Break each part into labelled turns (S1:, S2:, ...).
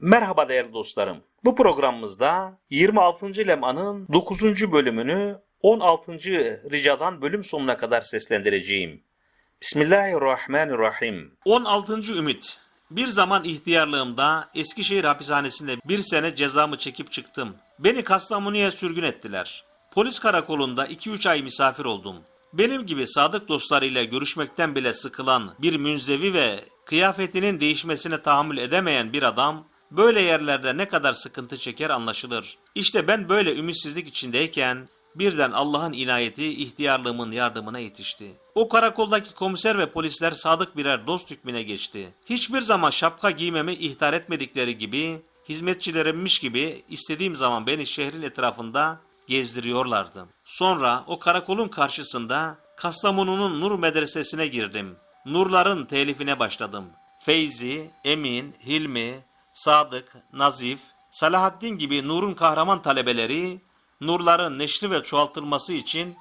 S1: Merhaba değerli dostlarım. Bu programımızda 26. lemanın 9. bölümünü 16. ricadan bölüm sonuna kadar seslendireceğim. Bismillahirrahmanirrahim. 16. Ümit Bir zaman ihtiyarlığımda Eskişehir hapishanesinde bir sene cezamı çekip çıktım. Beni Kastamonu'ya sürgün ettiler. Polis karakolunda 2-3 ay misafir oldum. Benim gibi sadık dostlarıyla görüşmekten bile sıkılan bir münzevi ve kıyafetinin değişmesine tahammül edemeyen bir adam böyle yerlerde ne kadar sıkıntı çeker anlaşılır. İşte ben böyle ümitsizlik içindeyken birden Allah'ın inayeti ihtiyarlığımın yardımına yetişti. O karakoldaki komiser ve polisler sadık birer dost hükmüne geçti. Hiçbir zaman şapka giymemi ihtar etmedikleri gibi hizmetçilerimmiş gibi istediğim zaman beni şehrin etrafında gezdiriyorlardı. Sonra o karakolun karşısında Kastamonu'nun Nur Medresesi'ne girdim. Nurların telifine başladım. Feyzi, Emin, Hilmi, Sadık, Nazif, Salahaddin gibi Nur'un kahraman talebeleri nurların neşri ve çoğaltılması için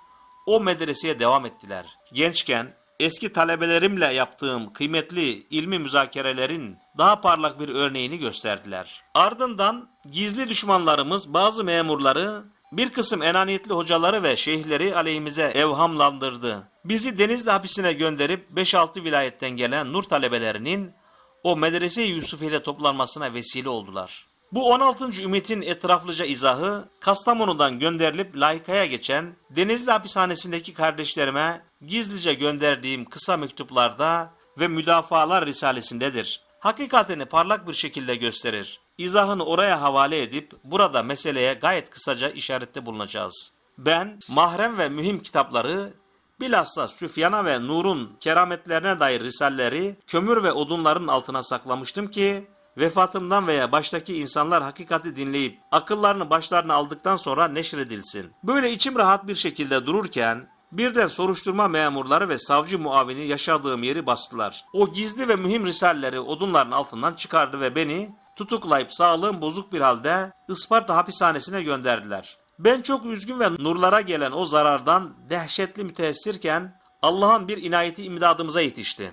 S1: o medreseye devam ettiler. Gençken eski talebelerimle yaptığım kıymetli ilmi müzakerelerin daha parlak bir örneğini gösterdiler. Ardından gizli düşmanlarımız bazı memurları bir kısım enaniyetli hocaları ve şeyhleri aleyhimize evhamlandırdı. Bizi Denizli hapisine gönderip 5-6 vilayetten gelen nur talebelerinin o medrese-i Yusufiye'de toplanmasına vesile oldular. Bu 16. Ümit'in etraflıca izahı Kastamonu'dan gönderilip Layıka'ya geçen Denizli hapishanesindeki kardeşlerime gizlice gönderdiğim kısa mektuplarda ve müdafalar risalesindedir. Hakikatini parlak bir şekilde gösterir. İzahını oraya havale edip burada meseleye gayet kısaca işarette bulunacağız. Ben mahrem ve mühim kitapları Bilhassa Süfyan'a ve Nur'un kerametlerine dair risalleri kömür ve odunların altına saklamıştım ki vefatımdan veya baştaki insanlar hakikati dinleyip akıllarını başlarına aldıktan sonra neşredilsin. Böyle içim rahat bir şekilde dururken birden soruşturma memurları ve savcı muavini yaşadığım yeri bastılar. O gizli ve mühim risalleri odunların altından çıkardı ve beni tutuklayıp sağlığım bozuk bir halde Isparta hapishanesine gönderdiler. Ben çok üzgün ve nurlara gelen o zarardan dehşetli müteessirken Allah'ın bir inayeti imdadımıza yetişti.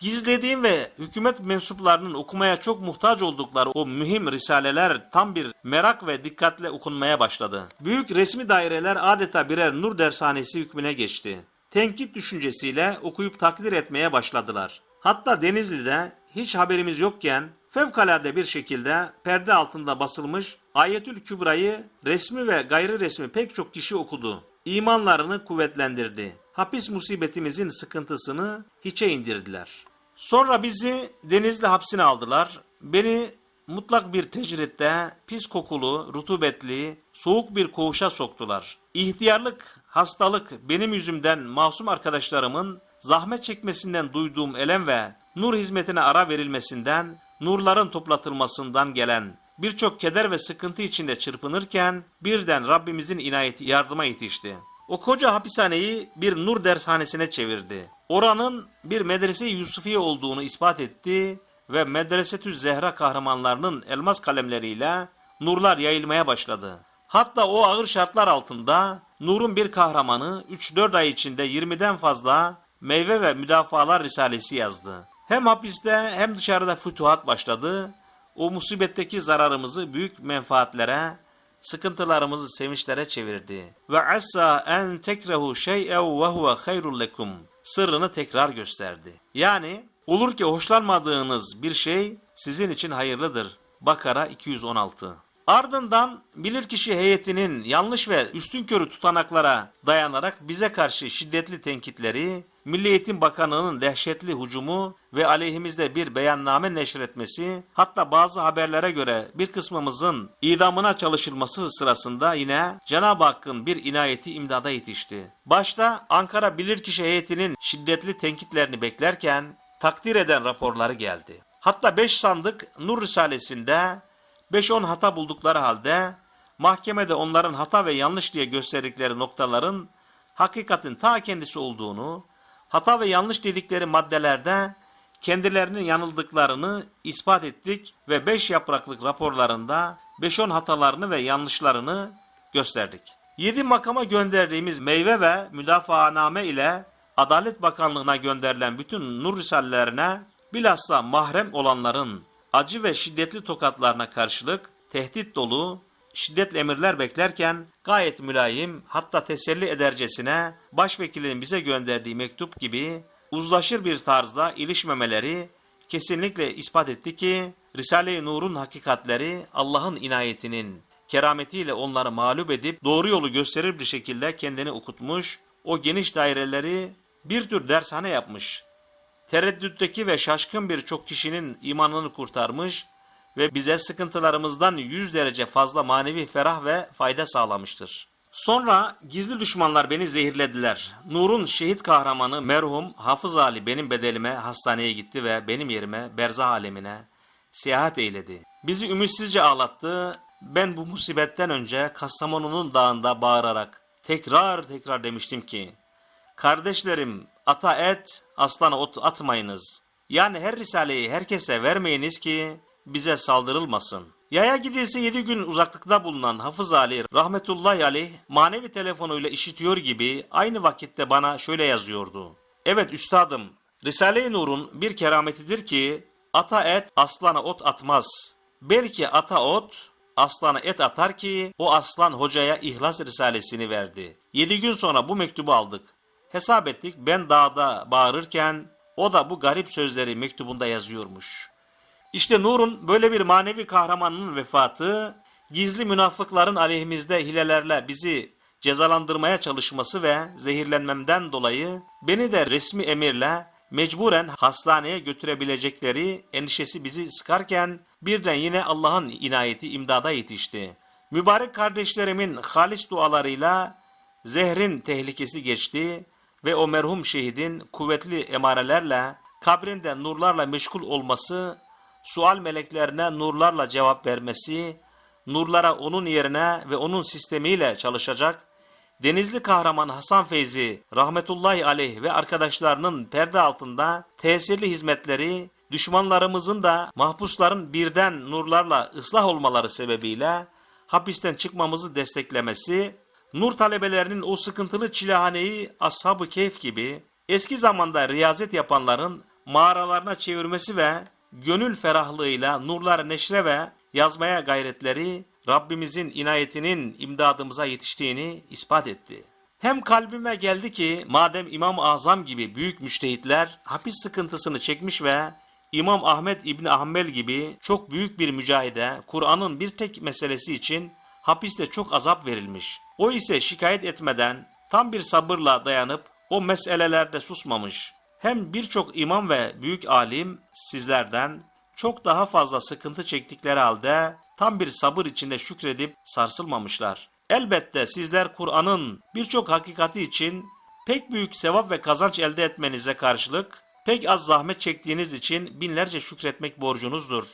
S1: Gizlediğim ve hükümet mensuplarının okumaya çok muhtaç oldukları o mühim risaleler tam bir merak ve dikkatle okunmaya başladı. Büyük resmi daireler adeta birer nur dershanesi hükmüne geçti. Tenkit düşüncesiyle okuyup takdir etmeye başladılar. Hatta Denizli'de hiç haberimiz yokken fevkalade bir şekilde perde altında basılmış Ayetül Kübra'yı resmi ve gayri resmi pek çok kişi okudu. İmanlarını kuvvetlendirdi. Hapis musibetimizin sıkıntısını hiçe indirdiler. Sonra bizi Denizli hapsine aldılar. Beni mutlak bir tecritte pis kokulu, rutubetli, soğuk bir koğuşa soktular. İhtiyarlık, hastalık benim yüzümden masum arkadaşlarımın zahmet çekmesinden duyduğum elem ve nur hizmetine ara verilmesinden, nurların toplatılmasından gelen birçok keder ve sıkıntı içinde çırpınırken birden Rabbimizin inayeti yardıma yetişti. O koca hapishaneyi bir nur dershanesine çevirdi. Oranın bir medrese Yusufiye olduğunu ispat etti ve Medresetü Zehra kahramanlarının elmas kalemleriyle nurlar yayılmaya başladı. Hatta o ağır şartlar altında Nur'un bir kahramanı 3-4 ay içinde 20'den fazla meyve ve müdafalar risalesi yazdı. Hem hapiste hem dışarıda fütuhat başladı. O musibetteki zararımızı büyük menfaatlere, sıkıntılarımızı sevinçlere çevirdi. Ve assa en tekrehu şey'en ve huve hayrul lekum. Sırrını tekrar gösterdi. Yani olur ki hoşlanmadığınız bir şey sizin için hayırlıdır. Bakara 216 Ardından bilirkişi heyetinin yanlış ve üstünkörü tutanaklara dayanarak bize karşı şiddetli tenkitleri, Milli Eğitim Bakanlığı'nın dehşetli hücumu ve aleyhimizde bir beyanname neşretmesi, hatta bazı haberlere göre bir kısmımızın idamına çalışılması sırasında yine Cenab-ı Hakk'ın bir inayeti imdada yetişti. Başta Ankara Bilirkişi heyetinin şiddetli tenkitlerini beklerken takdir eden raporları geldi. Hatta 5 sandık Nur Risalesi'nde 5-10 hata buldukları halde mahkemede onların hata ve yanlış diye gösterdikleri noktaların hakikatin ta kendisi olduğunu, hata ve yanlış dedikleri maddelerde kendilerinin yanıldıklarını ispat ettik ve 5 yapraklık raporlarında 5-10 hatalarını ve yanlışlarını gösterdik. 7 makama gönderdiğimiz meyve ve müdafaaname ile Adalet Bakanlığı'na gönderilen bütün nur risallerine bilhassa mahrem olanların acı ve şiddetli tokatlarına karşılık tehdit dolu, şiddetli emirler beklerken gayet mülayim hatta teselli edercesine başvekilin bize gönderdiği mektup gibi uzlaşır bir tarzda ilişmemeleri kesinlikle ispat etti ki Risale-i Nur'un hakikatleri Allah'ın inayetinin kerametiyle onları mağlup edip doğru yolu gösterir bir şekilde kendini okutmuş, o geniş daireleri bir tür dershane yapmış. Tereddütteki ve şaşkın birçok kişinin imanını kurtarmış ve bize sıkıntılarımızdan yüz derece fazla manevi ferah ve fayda sağlamıştır. Sonra gizli düşmanlar beni zehirlediler. Nur'un şehit kahramanı merhum Hafız Ali benim bedelime hastaneye gitti ve benim yerime berzah alemine seyahat eyledi. Bizi ümitsizce ağlattı. Ben bu musibetten önce Kastamonu'nun dağında bağırarak tekrar tekrar demiştim ki Kardeşlerim ata et, aslana ot atmayınız. Yani her risaleyi herkese vermeyiniz ki bize saldırılmasın. Yaya gidilse yedi gün uzaklıkta bulunan Hafız Ali rahmetullahi aleyh manevi telefonuyla işitiyor gibi aynı vakitte bana şöyle yazıyordu. Evet üstadım, Risale-i Nur'un bir kerametidir ki ata et aslana ot atmaz. Belki ata ot aslana et atar ki o aslan hocaya İhlas Risalesini verdi. Yedi gün sonra bu mektubu aldık. Hesap ettik ben dağda bağırırken o da bu garip sözleri mektubunda yazıyormuş. İşte Nur'un böyle bir manevi kahramanının vefatı, gizli münafıkların aleyhimizde hilelerle bizi cezalandırmaya çalışması ve zehirlenmemden dolayı beni de resmi emirle mecburen hastaneye götürebilecekleri endişesi bizi sıkarken birden yine Allah'ın inayeti imdada yetişti. Mübarek kardeşlerimin halis dualarıyla zehrin tehlikesi geçti ve o merhum şehidin kuvvetli emarelerle kabrinde nurlarla meşgul olması, sual meleklerine nurlarla cevap vermesi, nurlara onun yerine ve onun sistemiyle çalışacak, Denizli kahraman Hasan Feyzi rahmetullahi aleyh ve arkadaşlarının perde altında tesirli hizmetleri, düşmanlarımızın da mahpusların birden nurlarla ıslah olmaları sebebiyle hapisten çıkmamızı desteklemesi, nur talebelerinin o sıkıntılı çilehaneyi ashab-ı keyf gibi eski zamanda riyazet yapanların mağaralarına çevirmesi ve gönül ferahlığıyla nurlar neşre ve yazmaya gayretleri Rabbimizin inayetinin imdadımıza yetiştiğini ispat etti. Hem kalbime geldi ki madem İmam-ı Azam gibi büyük müştehitler hapis sıkıntısını çekmiş ve İmam Ahmet İbni Ahmel gibi çok büyük bir mücahide Kur'an'ın bir tek meselesi için hapiste çok azap verilmiş. O ise şikayet etmeden tam bir sabırla dayanıp o meselelerde susmamış. Hem birçok imam ve büyük alim sizlerden çok daha fazla sıkıntı çektikleri halde tam bir sabır içinde şükredip sarsılmamışlar. Elbette sizler Kur'an'ın birçok hakikati için pek büyük sevap ve kazanç elde etmenize karşılık pek az zahmet çektiğiniz için binlerce şükretmek borcunuzdur.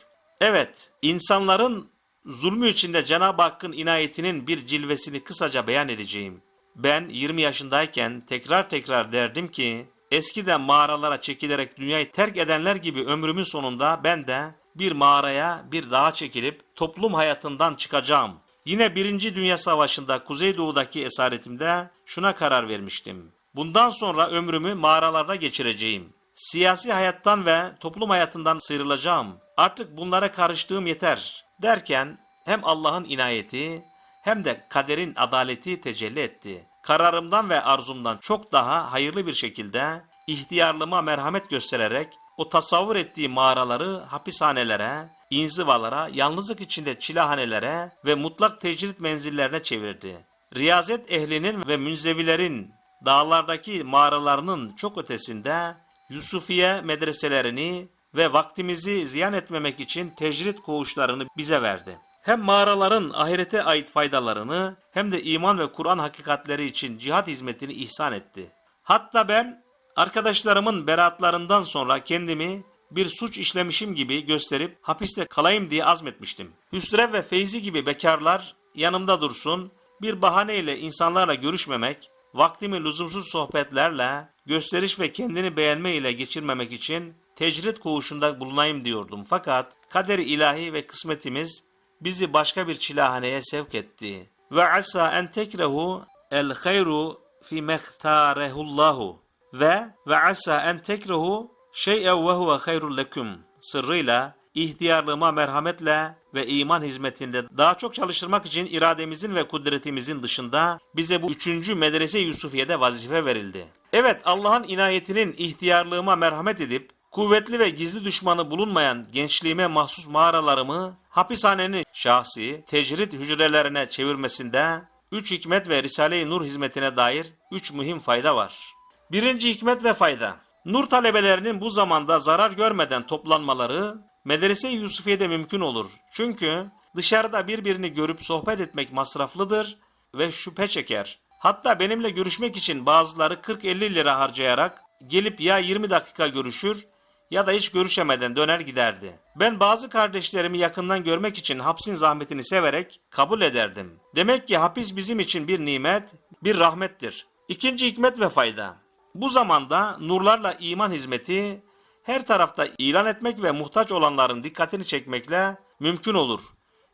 S1: Evet, insanların zulmü içinde Cenab-ı Hakk'ın inayetinin bir cilvesini kısaca beyan edeceğim. Ben 20 yaşındayken tekrar tekrar derdim ki eskiden mağaralara çekilerek dünyayı terk edenler gibi ömrümün sonunda ben de bir mağaraya bir dağa çekilip toplum hayatından çıkacağım. Yine Birinci Dünya Savaşı'nda Kuzeydoğu'daki esaretimde şuna karar vermiştim. Bundan sonra ömrümü mağaralarda geçireceğim. Siyasi hayattan ve toplum hayatından sıyrılacağım. Artık bunlara karıştığım yeter. Derken hem Allah'ın inayeti hem de kaderin adaleti tecelli etti. Kararımdan ve arzumdan çok daha hayırlı bir şekilde ihtiyarlığıma merhamet göstererek o tasavvur ettiği mağaraları hapishanelere, inzivalara, yalnızlık içinde çilehanelere ve mutlak tecrit menzillerine çevirdi. Riyazet ehlinin ve münzevilerin dağlardaki mağaralarının çok ötesinde Yusufiye medreselerini ve vaktimizi ziyan etmemek için tecrit koğuşlarını bize verdi. Hem mağaraların ahirete ait faydalarını hem de iman ve Kur'an hakikatleri için cihat hizmetini ihsan etti. Hatta ben arkadaşlarımın beraatlarından sonra kendimi bir suç işlemişim gibi gösterip hapiste kalayım diye azmetmiştim. Hüsrev ve Feyzi gibi bekarlar yanımda dursun, bir bahaneyle insanlarla görüşmemek, vaktimi lüzumsuz sohbetlerle, gösteriş ve kendini beğenme ile geçirmemek için tecrit koğuşunda bulunayım diyordum. Fakat kaderi ilahi ve kısmetimiz bizi başka bir çilehaneye sevk etti. Ve asa en tekrehu el hayru fi mehtarehullahu ve ve asa en tekrehu şey'e ve huve hayrul leküm sırrıyla ihtiyarlığıma merhametle ve iman hizmetinde daha çok çalıştırmak için irademizin ve kudretimizin dışında bize bu üçüncü medrese Yusufiye'de vazife verildi. Evet Allah'ın inayetinin ihtiyarlığıma merhamet edip kuvvetli ve gizli düşmanı bulunmayan gençliğime mahsus mağaralarımı hapishanenin şahsi tecrit hücrelerine çevirmesinde üç hikmet ve Risale-i Nur hizmetine dair üç mühim fayda var. Birinci hikmet ve fayda. Nur talebelerinin bu zamanda zarar görmeden toplanmaları Medrese-i Yusufiye'de mümkün olur. Çünkü dışarıda birbirini görüp sohbet etmek masraflıdır ve şüphe çeker. Hatta benimle görüşmek için bazıları 40-50 lira harcayarak gelip ya 20 dakika görüşür ya da hiç görüşemeden döner giderdi. Ben bazı kardeşlerimi yakından görmek için hapsin zahmetini severek kabul ederdim. Demek ki hapis bizim için bir nimet, bir rahmettir. İkinci hikmet ve fayda. Bu zamanda nurlarla iman hizmeti her tarafta ilan etmek ve muhtaç olanların dikkatini çekmekle mümkün olur.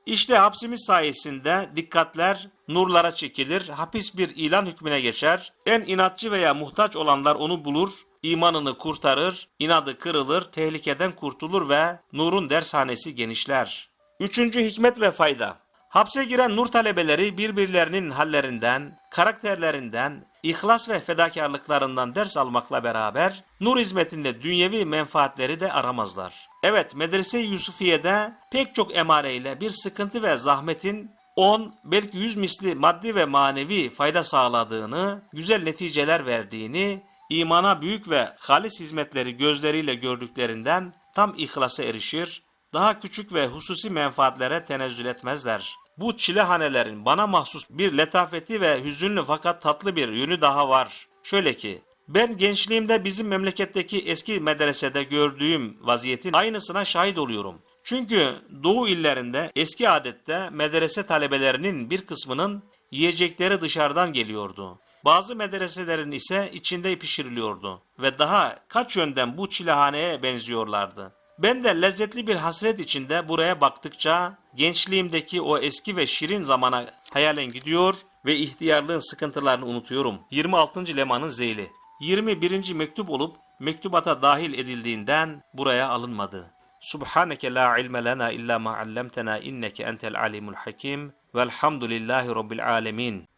S1: İşte hapsimiz sayesinde dikkatler nurlara çekilir, hapis bir ilan hükmüne geçer. En inatçı veya muhtaç olanlar onu bulur, imanını kurtarır, inadı kırılır, tehlikeden kurtulur ve nurun dershanesi genişler. Üçüncü hikmet ve fayda. Hapse giren nur talebeleri birbirlerinin hallerinden, karakterlerinden, ihlas ve fedakarlıklarından ders almakla beraber nur hizmetinde dünyevi menfaatleri de aramazlar. Evet Medrese-i Yusufiye'de pek çok emareyle bir sıkıntı ve zahmetin 10 belki 100 misli maddi ve manevi fayda sağladığını, güzel neticeler verdiğini, imana büyük ve halis hizmetleri gözleriyle gördüklerinden tam ihlasa erişir, daha küçük ve hususi menfaatlere tenezzül etmezler. Bu çilehanelerin bana mahsus bir letafeti ve hüzünlü fakat tatlı bir yönü daha var. Şöyle ki, ben gençliğimde bizim memleketteki eski medresede gördüğüm vaziyetin aynısına şahit oluyorum. Çünkü Doğu illerinde eski adette medrese talebelerinin bir kısmının yiyecekleri dışarıdan geliyordu. Bazı medreselerin ise içinde pişiriliyordu ve daha kaç yönden bu çilehaneye benziyorlardı. Ben de lezzetli bir hasret içinde buraya baktıkça gençliğimdeki o eski ve şirin zamana hayalen gidiyor ve ihtiyarlığın sıkıntılarını unutuyorum. 26. Leman'ın zeyli. 21. mektup olup mektubata dahil edildiğinden buraya alınmadı. Subhaneke la ilme lena illa ma allamtena inneke entel alimul hakim velhamdülillahi rabbil alemin.